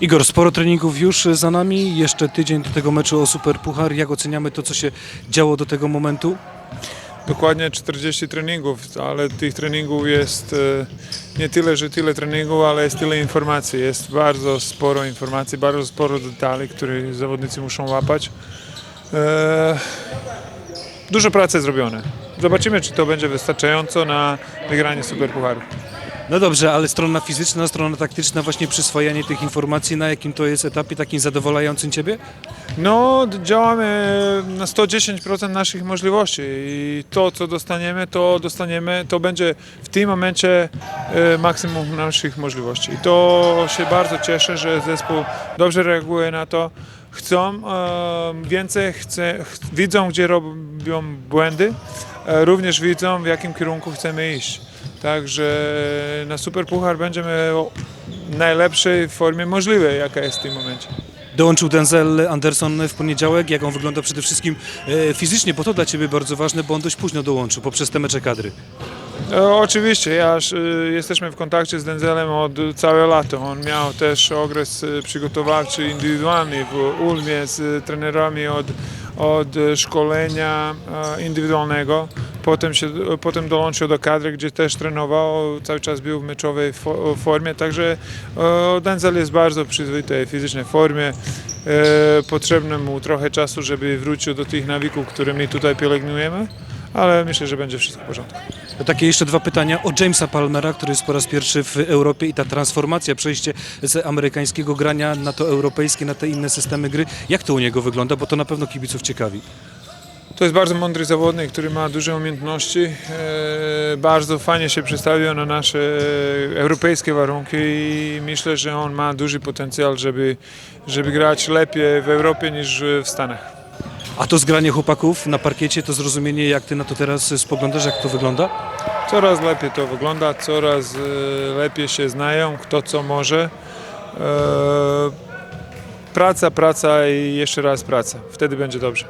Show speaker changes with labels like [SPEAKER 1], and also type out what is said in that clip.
[SPEAKER 1] Igor, sporo treningów już za nami, jeszcze tydzień do tego meczu o Super Puchar. Jak oceniamy to, co się działo do tego momentu?
[SPEAKER 2] Dokładnie 40 treningów, ale tych treningów jest e, nie tyle, że tyle treningów, ale jest tyle informacji. Jest bardzo sporo informacji, bardzo sporo detali, które zawodnicy muszą łapać. E, Dużo pracy zrobione. Zobaczymy, czy to będzie wystarczająco na wygranie Superpucharu.
[SPEAKER 1] No dobrze, ale strona fizyczna, strona taktyczna, właśnie przyswajanie tych informacji, na jakim to jest etapie takim zadowalającym Ciebie?
[SPEAKER 2] No, działamy na 110% naszych możliwości i to, co dostaniemy, to dostaniemy, to będzie w tym momencie e, maksimum naszych możliwości. I to się bardzo cieszę, że zespół dobrze reaguje na to. Chcą e, więcej, widzą, gdzie robią błędy, e, również widzą, w jakim kierunku chcemy iść. Także na Super Puchar będziemy o najlepszej formie możliwej, jaka jest w tym momencie.
[SPEAKER 1] Dołączył Denzel Anderson w poniedziałek. Jak on wygląda przede wszystkim e, fizycznie, bo to dla Ciebie bardzo ważne, bo on dość późno dołączył poprzez te mecze kadry.
[SPEAKER 2] E, Oczywiście, ja, y, jesteśmy w kontakcie z Denzelem od całe lato. On miał też okres przygotowawczy indywidualny w Ulmie z trenerami od, od szkolenia e, indywidualnego. Potem, się, potem dołączył do kadry, gdzie też trenował, cały czas był w meczowej fo- formie, także e, Denzel jest bardzo przyzwoitej fizycznej formie. E, Potrzebne mu trochę czasu, żeby wrócił do tych nawyków, które my tutaj pielęgnujemy, ale myślę, że będzie wszystko w porządku.
[SPEAKER 1] Takie jeszcze dwa pytania o Jamesa Palmera, który jest po raz pierwszy w Europie i ta transformacja, przejście z amerykańskiego grania na to europejskie, na te inne systemy gry. Jak to u niego wygląda, bo to na pewno kibiców ciekawi.
[SPEAKER 2] To jest bardzo mądry zawodnik, który ma duże umiejętności. E, bardzo fajnie się przestawił na nasze europejskie warunki i myślę, że on ma duży potencjał, żeby, żeby grać lepiej w Europie niż w Stanach.
[SPEAKER 1] A to zgranie chłopaków na parkiecie, to zrozumienie, jak ty na to teraz spoglądasz, jak to wygląda?
[SPEAKER 2] Coraz lepiej to wygląda, coraz e, lepiej się znają, kto co może. E, Praca, praca i jeszcze raz praca. Wtedy będzie dobrze.